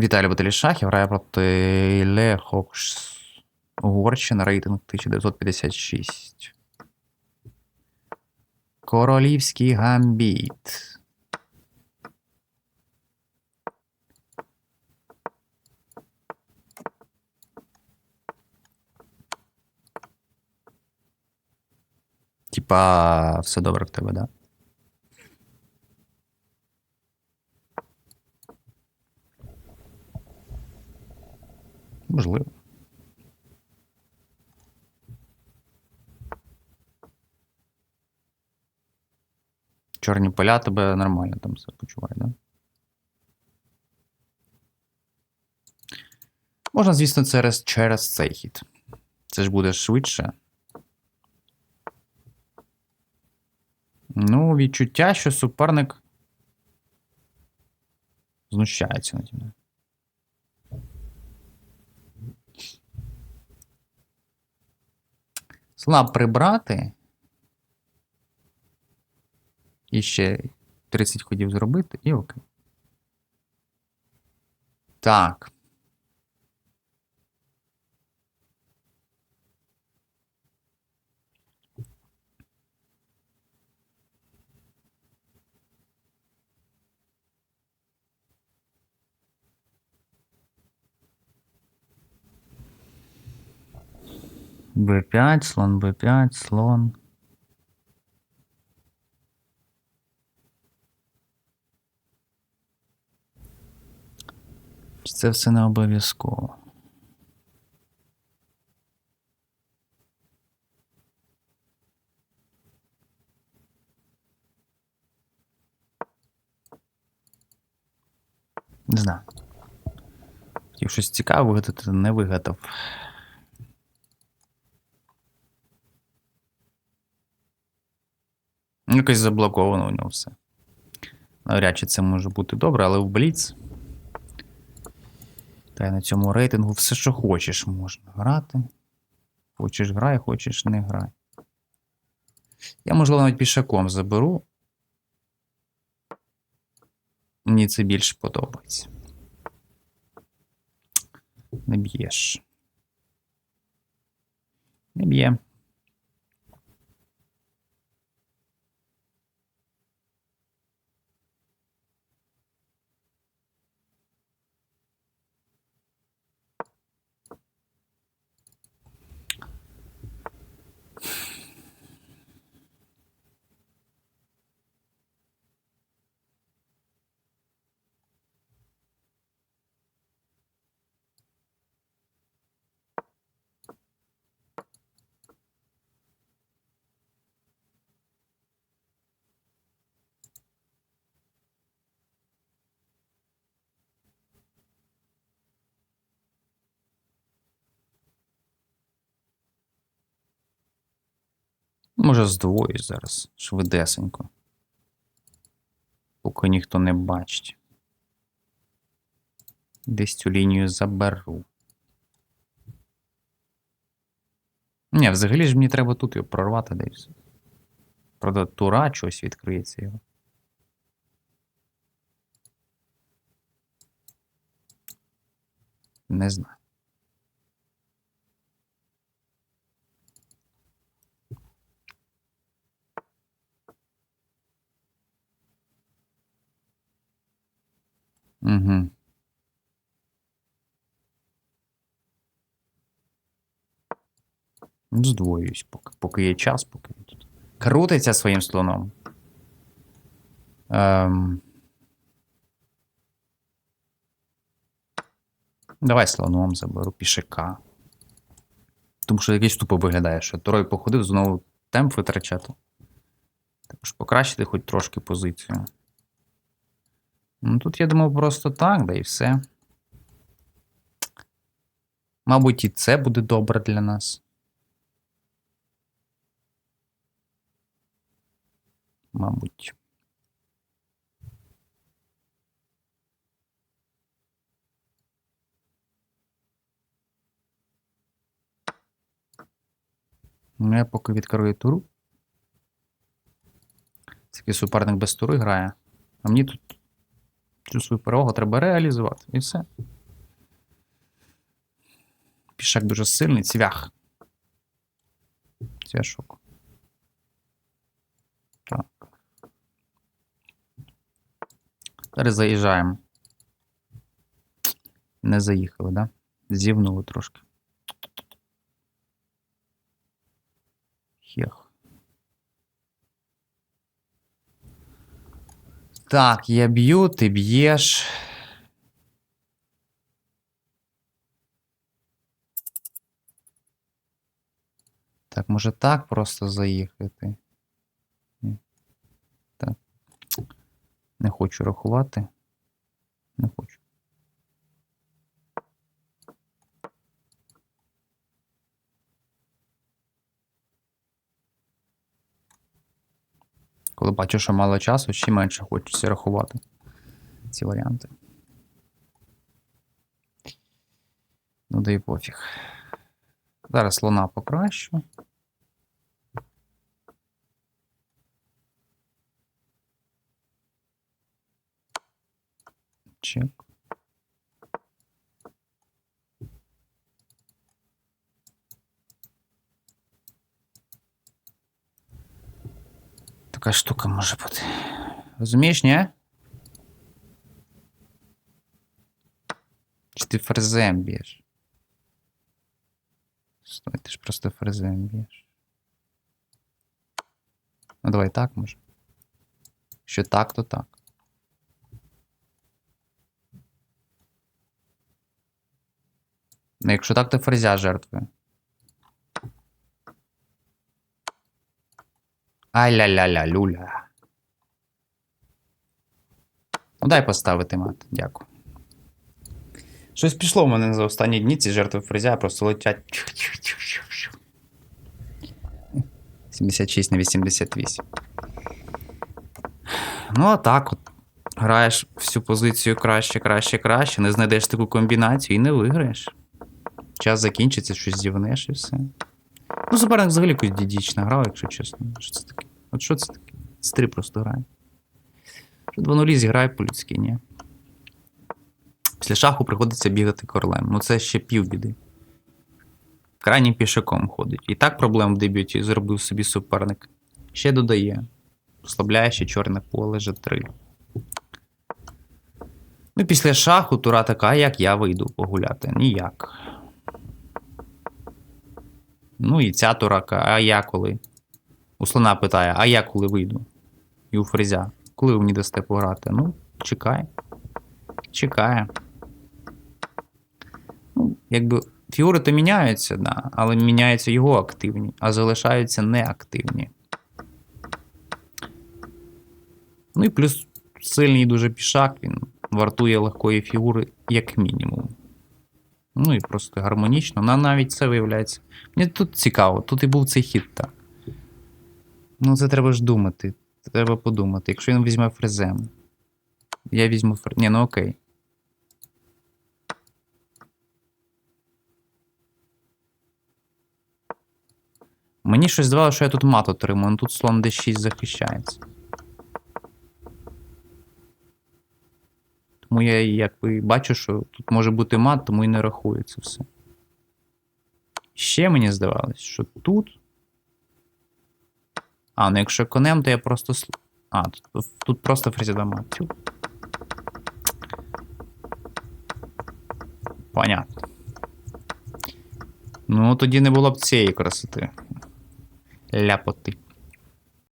Віталій Баталішахів грає проти Лехокс. Угорщина, рейтинг 1956. Королівський гамбіт. Типа, все добре в тебе, да? Можливо. Чорні поля тебе нормально там все почуває, да? Можна, звісно, через, через цей хід. Це ж буде швидше. Ну, відчуття, що суперник знущається наді мною. Слона прибрати. І ще 30 ходів зробити, і окей. Так. Б5, слон Б5, слон. Це все не обов'язково. Не знаю. Хотів щось цікаве вигадати, не вигадав. Якось заблоковано у нього все. Навряд чи це може бути добре, але в Бліц. Та й на цьому рейтингу все, що хочеш, можна грати. Хочеш грай, хочеш не грай. Я, можливо, навіть пішаком заберу. Мені це більше подобається. Не б'єш. Не б'є. Може, здвоюсь зараз швидесенько. Поки ніхто не бачить. Десь цю лінію заберу. Ні, взагалі ж мені треба тут його прорвати десь. Правда, тура щось відкриється його. Не знаю. Здвоюсь, поки, поки є час, поки він тут. Крутиться своїм слоном. Ем... Давай слоном заберу пішака. Тому що якийсь тупо виглядає, що Турой походив, знову темп витрачати. Також покращити хоч трошки позицію. Ну, тут я думав просто так, да і все. Мабуть, і це буде добре для нас. Мабуть. Ну, я поки відкрию туру. Такий суперник без тури грає. А мені тут Цю свою перевагу треба реалізувати. І все. Пішак дуже сильний, цвях. Цвяшок. Так. Зараз заїжджаємо. Не заїхали, да? Зівнули трошки. Хех. Так, я б'ю, ти б'єш. Так, може так просто заїхати? Ні. Так. Не хочу рахувати. Не хочу. Коли бачу, що мало часу, ще менше хочеться рахувати ці варіанти. Ну, да і пофіг. Зараз слона покращу. Така штука може бути. Розумієш, ні? Чи ти ферзем б'єш? Стой, ти ж просто ферзем б'єш. Ну давай так може. Що так, то так. Ну, якщо так, то ферзя жертвує. Ай-ля-ля-ля, люля. Ну, дай поставити мат, дякую. Щось пішло в мене за останні дні ці жертви фрезя просто летять. 76 на 88. Ну, а так от. Граєш всю позицію краще, краще, краще, не знайдеш таку комбінацію і не виграєш. Час закінчиться, щось зівнеш і все. Ну, суперник взагалі якось дідіч награв, якщо чесно. Що це таке? От що це таке? Стри просто грає. Що 2-0 зіграє по-людськи, ні. Після шаху приходиться бігати королем. Ну це ще півбіди. Крайнім пішаком ходить. І так проблем в дебюті зробив собі суперник. Ще додає. Послабляє ще чорне поле G3. Ну, після шаху тура така, як я вийду погуляти. Ніяк. Ну і ця турака, а я коли? У слона питає, а я коли вийду? І у фрезя. Коли ви мені дасте пограти? Ну, чекай. Чекає. Ну, якби фігури то міняються, да, але міняються його активні, а залишаються неактивні. Ну і плюс сильний дуже пішак, він вартує легкої фігури, як мінімум. Ну і просто гармонічно. Ну, навіть це виявляється. Мені тут цікаво, тут і був цей хід так. Ну, це треба ж думати. Треба подумати. Якщо він візьме фрезем. Я візьму фрезем. Ні, ну окей. Мені щось здавалося, що я тут мат отримую, ну тут слон d6 захищається. Тому я якби бачу, що тут може бути мат, тому і не це все. Ще мені здавалось, що тут. А, ну якщо конем, то я просто. А, тут, тут просто фрезіда мат. Понятно. Ну, тоді не було б цієї красоти. Ляпоти.